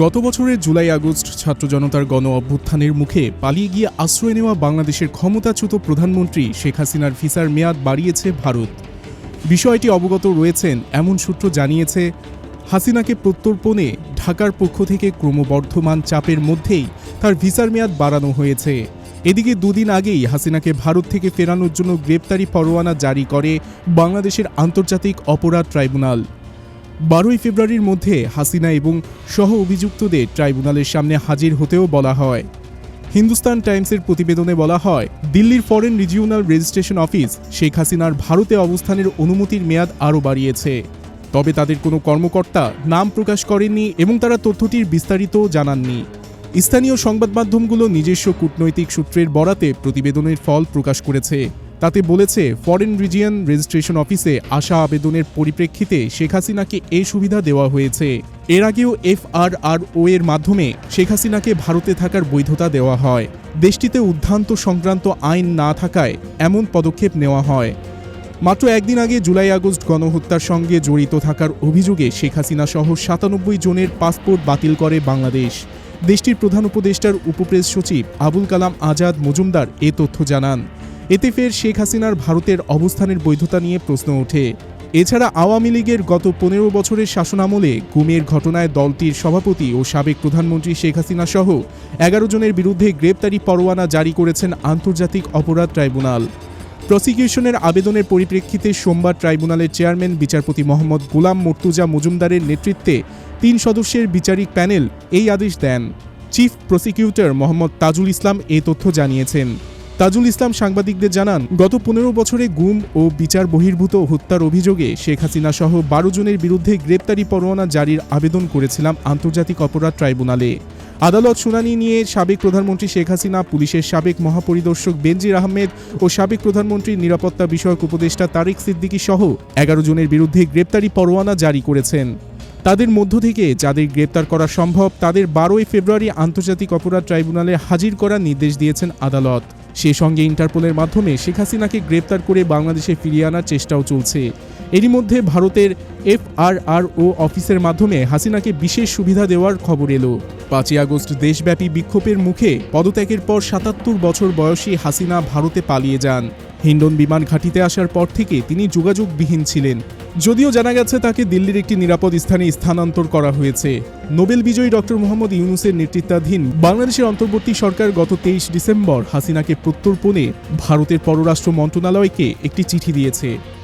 গত বছরের July August ছাত্র জনতার গণ অভ্যুত্থানের মুখে পালিয়ে গিয়ে আশ্রয় নেওয়া বাংলাদেশের ক্ষমতাচ্যুত প্রধানমন্ত্রী শেখ হাসিনার ভিসার মেয়াদ বাড়িয়েছে ভারত। বিষয়টি অবগত রয়েছেন এমন সূত্র জানিয়েছে, হাসিনাকে প্রত্যর্পণে ঢাকার পক্ষ থেকে ক্রমবর্ধমান চাপের মধ্যেই তার ভিসার মেয়াদ বাড়ানো হয়েছে। এদিকে দুদিন আগেই হাসিনাকে ভারত থেকে ফেরানোর জন্য গ্রেপ্তারি পরোয়ানা জারি করে বাংলাদেশের আন্তর্জাতিক অপরাধ ট্রাইব্যুনাল। বারোই ফেব্রুয়ারির মধ্যে হাসিনা এবং সহ অভিযুক্তদের ট্রাইব্যুনালের সামনে হাজির হতেও বলা হয়। হিন্দুস্তান টাইমসের প্রতিবেদনে বলা হয়, দিল্লির foreign regional registration office Sheikh হাসিনার ভারতে অবস্থানের অনুমতির মেয়াদ আরও বাড়িয়েছে। তবে তাদের কোনো কর্মকর্তা নাম প্রকাশ করেননি এবং তারা তথ্যটির বিস্তারিত জানাননি। স্থানীয় সংবাদ মাধ্যমগুলো নিজস্ব কূটনৈতিক সূত্রের বরাতে প্রতিবেদনের ফল প্রকাশ করেছে। তাতে বলেছে ফরেন রিজিয়ন রেজিস্ট্রেশন অফিসে আসা আবেদনের পরিপ্রেক্ষিতে শেখ হাসিনাকে এই সুবিধা দেওয়া হয়েছে। এর আগেও এফআরআরও এর মাধ্যমে শেখ হাসিনাকে ভারতে থাকার বৈধতা দেওয়া হয়। দেশটিতে উদ্ধান্ত সংক্রান্ত আইন না থাকায় এমন পদক্ষেপ নেওয়া হয়। মাত্র একদিন আগে জুলাই আগস্ট গণহত্যার সঙ্গে জড়িত থাকার অভিযোগে শেখ হাসিনা সহ সাতানব্বই জনের পাসপোর্ট বাতিল করে বাংলাদেশ। দেশটির প্রধান উপদেষ্টার উপপ্রেস সচিব আবুল কালাম আজাদ মজুমদার এ তথ্য জানান। এতে ফের শেখ হাসিনার ভারতের অবস্থানের বৈধতা নিয়ে প্রশ্ন ওঠে। এছাড়া আওয়ামী লীগের গত পনেরো বছরের শাসনামলে গুমের ঘটনায় দলটির সভাপতি ও সাবেক প্রধানমন্ত্রী শেখ হাসিনা সহ এগারো জনের বিরুদ্ধে গ্রেপ্তারি পরোয়ানা জারি করেছেন আন্তর্জাতিক অপরাধ ট্রাইব্যুনাল। প্রসিকিউশনের আবেদনের পরিপ্রেক্ষিতে সোমবার ট্রাইব্যুনালের চেয়ারম্যান বিচারপতি মোহাম্মদ গোলাম মর্তুজা মজুমদারের নেতৃত্বে তিন সদস্যের বিচারিক প্যানেল এই আদেশ দেন। চিফ প্রসিকিউটর মোহাম্মদ তাজুল ইসলাম এ তথ্য জানিয়েছেন। তাজুল ইসলাম সাংবাদিকদের জানান, গত পনেরো বছরে গুম ও বিচার বহির্ভূত হত্যার অভিযোগে শেখ হাসিনা সহ বারো জনের বিরুদ্ধে গ্রেপ্তারি পরোয়ানা জারির আবেদন করেছিলাম আন্তর্জাতিক অপরাধ ট্রাইব্যুনালে। আদালত শুনানি নিয়ে সাবেক প্রধানমন্ত্রী শেখ হাসিনা, পুলিশের সাবেক মহাপরিদর্শক বেনজির আহমেদ ও সাবেক প্রধানমন্ত্রীর নিরাপত্তা বিষয়ক উপদেষ্টা তারিক সিদ্দিকী সহ এগারো জনের বিরুদ্ধে গ্রেপ্তারি পরোয়ানা জারি করেছেন। তাদের মধ্য থেকে যাদের গ্রেপ্তার করা সম্ভব, তাদের বারোই ফেব্রুয়ারি আন্তর্জাতিক অপরাধ ট্রাইব্যুনালে হাজির করার নির্দেশ দিয়েছেন আদালত। সে সঙ্গে ইন্টারপোলের মাধ্যমে শেখ হাসিনাকে গ্রেপ্তার করে বাংলাদেশে ফিরিয়ে আনার চেষ্টাও চলছে। এরই মধ্যে ভারতের এফআরআরও অফিসের মাধ্যমে হাসিনাকে বিশেষ সুবিধা দেওয়ার খবর এলো। পাঁচই আগস্ট দেশব্যাপী বিক্ষোভের মুখে পদত্যাগের পর সাতাত্তর বছর বয়সী হাসিনা ভারতে পালিয়ে যান। হিন্ডন বিমান ঘাঁটিতে আসার পর থেকে তিনি যোগাযোগবিহীন ছিলেন। যদিও জানা গেছে তাকে দিল্লির একটি নিরাপদ স্থানে স্থানান্তর করা হয়েছে। নোবেল বিজয়ী ডক্টর মোহাম্মদ ইউনুসের নেতৃত্বাধীন বাংলাদেশের অন্তর্বর্তী সরকার গত তেইশ ডিসেম্বর হাসিনাকে প্রত্যর্পণে ভারতের পররাষ্ট্র মন্ত্রণালয়কে একটি চিঠি দিয়েছে।